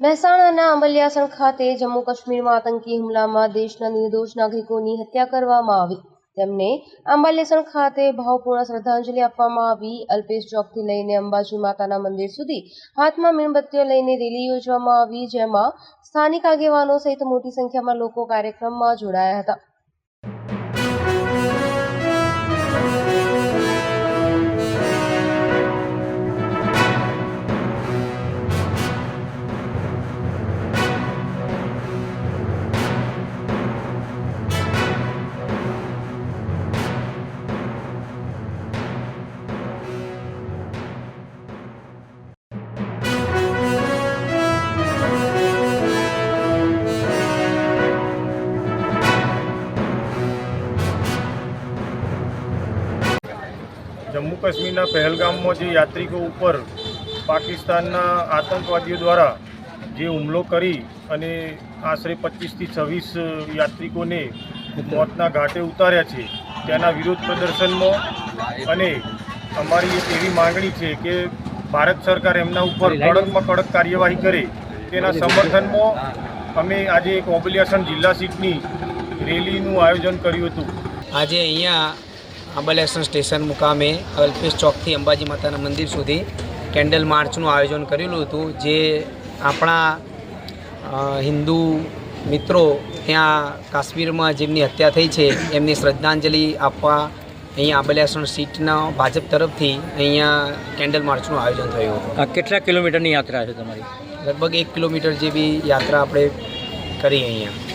મહેસાણાના અમલિયાસણ ખાતે જમ્મુ કાશ્મીરમાં આતંકી હુમલામાં દેશના નિર્દોષ નાગરિકોની હત્યા કરવામાં આવી. તેમને અંબાલેસણ ખાતે ભાવપૂર્ણ શ્રદ્ધાંજલિ આપવામાં આવી. અલ્પેશ ચોકથી લઈને અંબાજી માતાના મંદિર સુધી હાથમાં મીણબત્તીઓ લઈને રેલી યોજવામાં આવી, જેમાં સ્થાનિક આગેવાનો સહિત મોટી સંખ્યામાં લોકો કાર્યક્રમમાં જોડાયા હતા. જમ્મુ કાશ્મીરના પહેલગામમાં જે યાત્રિકો ઉપર પાકિસ્તાનના આતંકવાદીઓ દ્વારા જે હુમલો કરી અને આશરે પચીસથી છવ્વીસ યાત્રિકોને મોતના ઘાટે ઉતાર્યા છે તેના વિરોધ પ્રદર્શનમાં અને અમારી એક એવી માંગણી છે કે ભારત સરકાર એમના ઉપર કડકમાં કડક કાર્યવાહી કરે તેના સમર્થનમાં અમે આજે એક ઓબલિયાસન જિલ્લા સીટની રેલીનું આયોજન કર્યું હતું. આજે અહીંયા આંબાલેસન સ્ટેશન મુકામે અલ્પેશ ચોકથી અંબાજી માતાના મંદિર સુધી કેન્ડલ માર્ચનું આયોજન કરેલું હતું જે આપણા હિન્દુ મિત્રો ત્યાં કાશ્મીરમાં જેમની હત્યા થઈ છે એમની શ્રદ્ધાંજલિ આપવા અહીંયા આંબાલેસન સીટના ભાજપ તરફથી અહીંયા કેન્ડલ માર્ચનું આયોજન થયું હતું. આ કેટલા કિલોમીટરની યાત્રા છે તમારી? લગભગ એક કિલોમીટર જેવી યાત્રા આપણે કરી અહીંયા.